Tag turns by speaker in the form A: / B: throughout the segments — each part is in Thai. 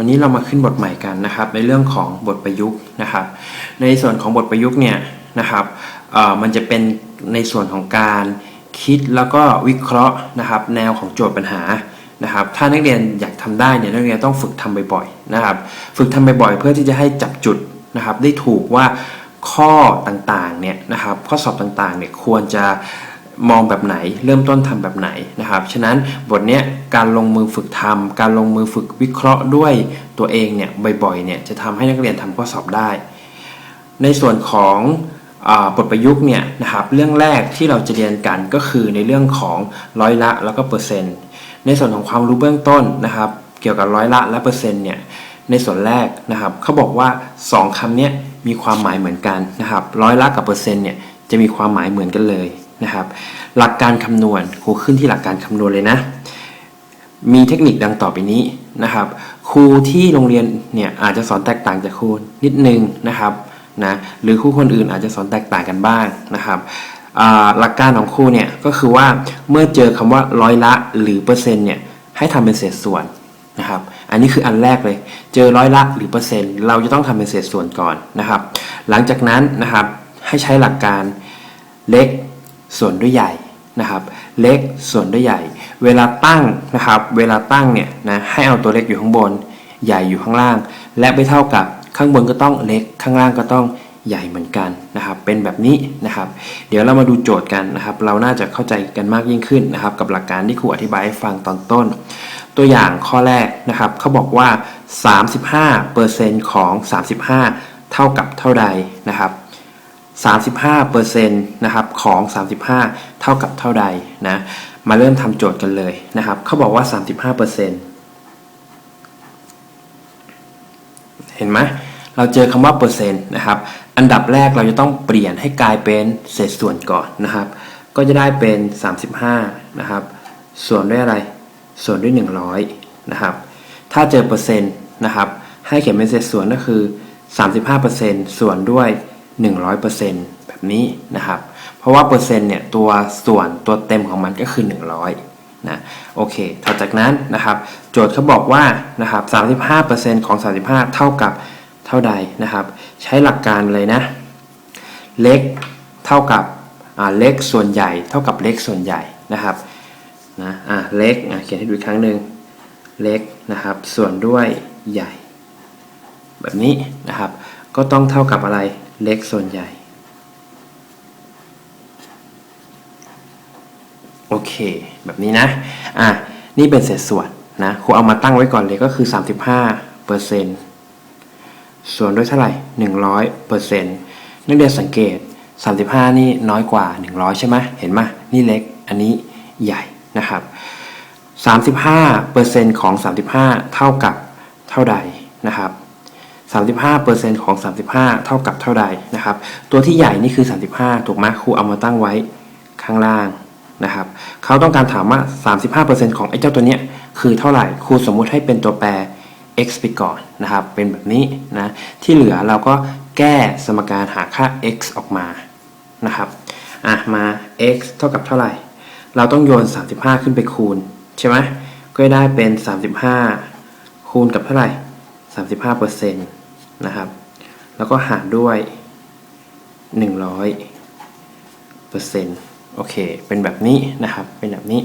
A: วันนี้เรามาขึ้นบทใหม่กันนะครับ ในเรื่องของบทประยุกต์นะครับ ในส่วนของบทประยุกต์เนี่ยนะครับมันจะเป็นในส่วนของการคิดแล้วก็วิเคราะห์นะครับ แนวของโจทย์ปัญหานะครับ ถ้านักเรียนอยากทำได้เนี่ยนักเรียนต้องฝึกทำบ่อยๆนะครับ ฝึกทำบ่อยๆเพื่อที่จะให้จับจุดนะครับ ได้ถูกว่าข้อต่างๆเนี่ยนะครับ ข้อสอบต่างๆเนี่ยควรจะ มองแบบไหน เริ่มต้นทำแบบไหนนะครับ ฉะนั้นบทนี้การลงมือฝึกทำการลงมือฝึกวิเคราะห์ด้วยตัวเองเนี่ยบ่อยๆเนี่ยจะทำให้นักเรียนทำข้อสอบได้ ในส่วนของอบทประยุกต์เนี่ยนะครับเรื่องแรกที่เราจะเรียนกันก็คือในเรื่องของร้อยละแล้วก็เปอร์เซ็นต์ในส่วนของความรู้เบื้องต้นนะครับ เกี่ยวกับร้อยละและเปอร์เซ็นต์เนี่ยในส่วนแรกนะครับเขาบอกว่า 2คำเนี้ยมีความหมายเหมือนกันนะครับร้อยละกับเปอร์เซ็นต์เนี่ยจะมีความหมายเหมือนกันเลย นะครับ หลักการคำนวณครูขึ้นที่หลักการคำนวณเลยนะ มีเทคนิคดังต่อไปนี้นะครับ ครูที่โรงเรียนเนี่ยอาจจะสอนแตกต่างจากครูนิดนึงนะครับนะหรือครูคนอื่นอาจจะสอนแตกต่างกันบ้างนะครับหลักการของครูเนี่ยก็คือว่าเมื่อเจอคำว่าร้อยละหรือเปอร์เซ็นต์เนี่ยให้ทำเป็นเศษส่วนนะครับ อันนี้คืออันแรกเลย เจอร้อยละหรือเปอร์เซ็นต์เราจะต้องทำเป็นเศษส่วนก่อนนะครับ หลังจากนั้นนะครับให้ใช้หลักการเล็ก ส่วนด้วยใหญ่นะครับ เล็กส่วนด้วยใหญ่ เวลาตั้งนะครับ เวลาตั้งเนี่ยนะให้เอาตัวเล็กอยู่ข้างบน ใหญ่อยู่ข้างล่าง และไม่เท่ากับข้างบนก็ต้องเล็กข้างล่างก็ต้องใหญ่เหมือนกันนะครับ เป็นแบบนี้นะครับ เดี๋ยวเรามาดูโจทย์กันนะครับ เราน่าจะเข้าใจกันมากยิ่งขึ้นนะครับ กับหลักการที่ครูอธิบายให้ฟังตอนต้น ตัวอย่างข้อแรกนะครับเขาบอกว่า 35%ของ 35 เท่ากับเท่าใดนะครับ 35%นะครับของ 35 เท่ากับเท่าใดนะมาเริ่มทำโจทย์กันเลยนะครับเขาบอกว่า 35%เห็นไหมเราเจอคำว่าเปอร์เซ็นต์นะครับอันดับแรกเราจะต้องเปลี่ยนให้กลายเป็นเศษส่วนก่อนนะครับ ก็จะได้เป็น 35นะครับส่วนด้วยอะไรส่วนด้วย 100นะครับถ้าเจอเปอร์เซ็นต์นะครับให้เขียนเป็นเศษส่วนก็คือ 35%ส่วนด้วย 100%แบบนี้นะครับ เพราะว่าเปอร์เซ็นต์เนี่ยตัวส่วนตัวเต็มของมันก็คือ 100นะโอเคถัดจากนั้นนะครับ โจทย์เขาบอกว่านะครับ35%ของ 35 เท่ากับเท่าใดนะครับ ใช้หลักการเลยนะ เล็กเท่ากับเล็กส่วนใหญ่ เท่ากับเล็กส่วนใหญ่นะครับนะอะเล็กอะเขียนให้ดูอีกครั้งหนึ่งเล็กนะครับ ส่วนด้วยใหญ่ แบบนี้นะครับ ก็ต้องเท่ากับอะไร เล็กส่วนใหญ่ โอเค แบบนี้นะ อะ นี่เป็นเศษส่วนนะครูเอามาตั้งไว้ก่อนเลยก็คือ 35เปอร์เซ็นต์ส่วนด้วยเท่าไหร่100เปอร์เซ็นต์นักเรียนสังเกต 35 นี่น้อยกว่า 100 ใช่ไหมเห็นไหมนี่เล็กอันนี้ใหญ่นะครับ 35%ของ 35 เท่ากับเท่าใดนะครับ 35%ของ 35 เท่ากับเท่าใดนะครับ ตัวที่ใหญ่นี่คือ 35 ถูกไหมครูเอามาตั้งไว้ข้างล่างนะครับเขาต้องการถามว่า 35%ของไอ้เจ้าตัวเนี้ยคือเท่าไหร่ครูสมมุติให้เป็นตัวแปร x ไปก่อนนะครับ เป็นแบบนี้นะที่เหลือเราก็แก้สมการหาค่า x ออกมานะครับอะมา x เท่ากับเท่าไหร่ เราต้องโยน 35 ขึ้นไปคูณใช่ไหมก็ได้เป็น 35 คูณกับเท่าไหร่ 35เปอร์เซ็นต์ นะครับ แล้วก็หารด้วย 100เปอร์เซ็นต์โอเค เป็นแบบนี้นะครับ เป็นแบบนี้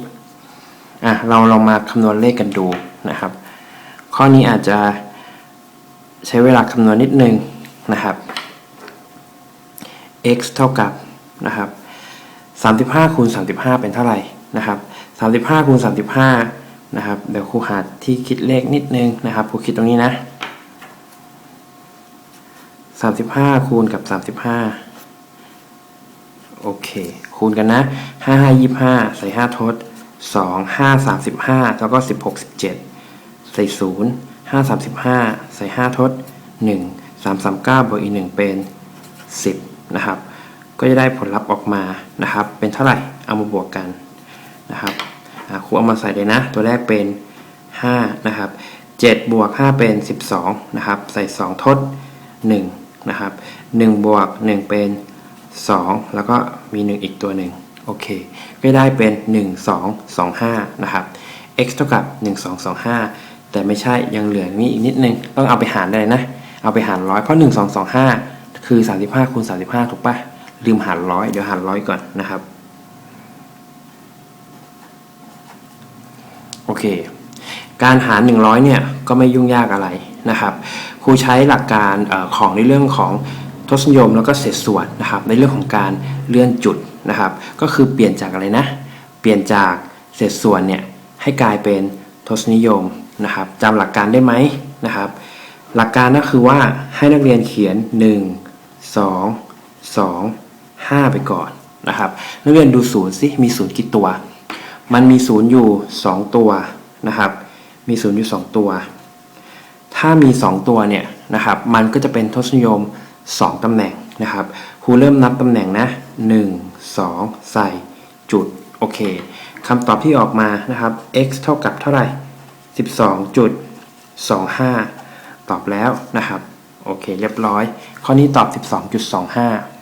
A: อะ เราลองมาคำนวณเลขกันดูนะครับ ข้อนี้อาจจะใช้เวลาคำนวณนิดนึงนะครับ x เท่ากับนะครับ35คูณ35 เป็นเท่าไหร่นะครับ35คูณ35นะครับ เดี๋ยวครูหาที่คิดเลขนิดนึงนะครับครูคิดตรงนี้นะ 35 คูณกับ 35 โอเค คูณกันนะ 5 5 25 ใส่ 5 ทด 2 5 35 แล้วก็ 16 17 ใส่ 0 5 35 ใส่ 5 ทด 1 3 3 9บวกอีก 1 เป็น 10 นะครับ ก็จะได้ผลลัพธ์ออกมานะครับ เป็นเท่าไหร่ เอามาบวกกันนะครับครูเอามาใส่เลยนะ ตัวแรกเป็น 5 นะครับ7บวก5เป็น 12 นะครับ ใส่ 2 ทด 1 นะครับ1บวก1เป็น 2 แล้วก็มี 1 อีกตัวหนึ่งโอเค ก็ได้เป็น 1 2 2 5 นะครับ x เท่ากับ 1 2 2 5 แต่ไม่ใช่ยังเหลือนี่อีกนิดนึง ต้องเอาไปหารได้นะ เอาไปหารร้อยเพราะ 1 2 2 5 คือ 35คูณ35 ถูกปะลืมหารร้อยเดี๋ยวหารร้อยก่อนนะครับ โอเค การหาร 100 เนี่ย ก็ไม่ยุ่งยากอะไรนะครับ ครูใช้หลักการอของในเรื่องของทศนิยมแล้วก็เศษส่วนนะครับ ในเรื่องของการเลื่อนจุดนะครับ ก็คือเปลี่ยนจากอะไรนะ เปลี่ยนจากเศษส่วนเนี่ยให้กลายเป็นทศนิยมนะครับจำหลักการได้ไหมนะครับ หลักการก็คือว่าให้นักเรียนเขียน 1 2 2 5 ไปก่อนนะครับ นักเรียนดูศูนย์สิมีศูนย์กี่ตัว มันมีศูนย์อยู่ 2 ตัวนะครับ มีศูนย์อยู่ 2 ตัว ถ้ามี 2 ตัวเนี่ยนะครับ มันก็จะเป็นทศนิยม 2 ตำแหน่งนะครับครูเริ่มนับตำแหน่งนะ 1 2 ใส่จุด โอเคคำตอบที่ออกมานะครับ x เท่ากับเท่าไหร่ 12.25 ตอบแล้วนะครับ โอเค เรียบร้อย ข้อนี้ตอบ 12.25